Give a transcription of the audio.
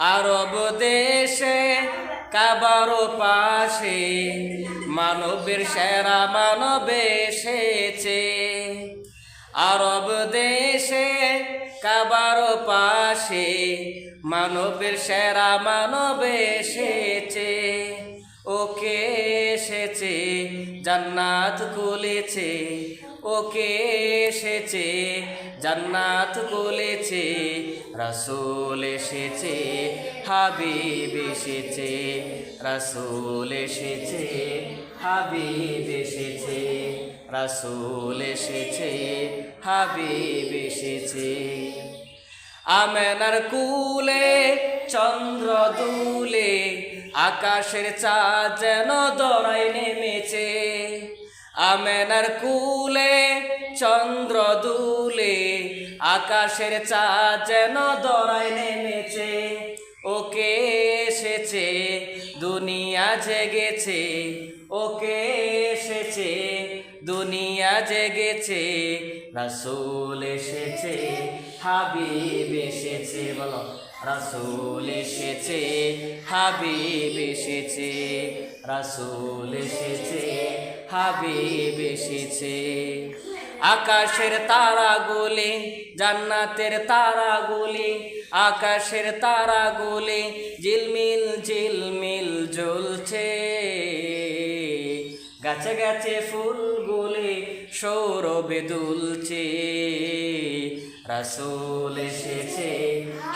আরব দেশে কাবার পাশে মানবের সেরা মানব এসেছে। আরব দেশে কাবার পাশে মানবের সেরা মানব এসেছে। ওকে এসেছে, জান্নাত খুলেছে ওকে এসেছে, জান্নাত খুলেছে রাসূল এসেছে, হাবিব এসেছে, রাসূল এসেছে, হাবিব এসেছে, রাসূল এসেছে, হাবিব এসেছে। আমেনার কুলে, চন্দ্র দুলে, আকাশের চাঁদ যেন দরাই নেমেছে। আমেনার কুলে, চন্দ্র দুলে, আকাশের চাঁদ যেন দরাই নেমেছে। ওকে এসেছে, দুনিয়া জেগেছে। ওকে এসেছে, দুনিয়া জেগেছে। রাসূল এসেছে, হাবিব এসেছে, বলো। রাসূল এসেছে, হাবিব এসেছে, রাসূল এসেছে। হাবিব এসেছে। আকাশের তারা তারাগুলি, জান্নাতের তারাগুলি, আকাশের তারা তারাগুলি ঝিলমিল ঝিলমিল জ্বলছে গাছে গাছে ফুল ফুলগুলি সৌরভে দুলছে। রাসূল এসেছে।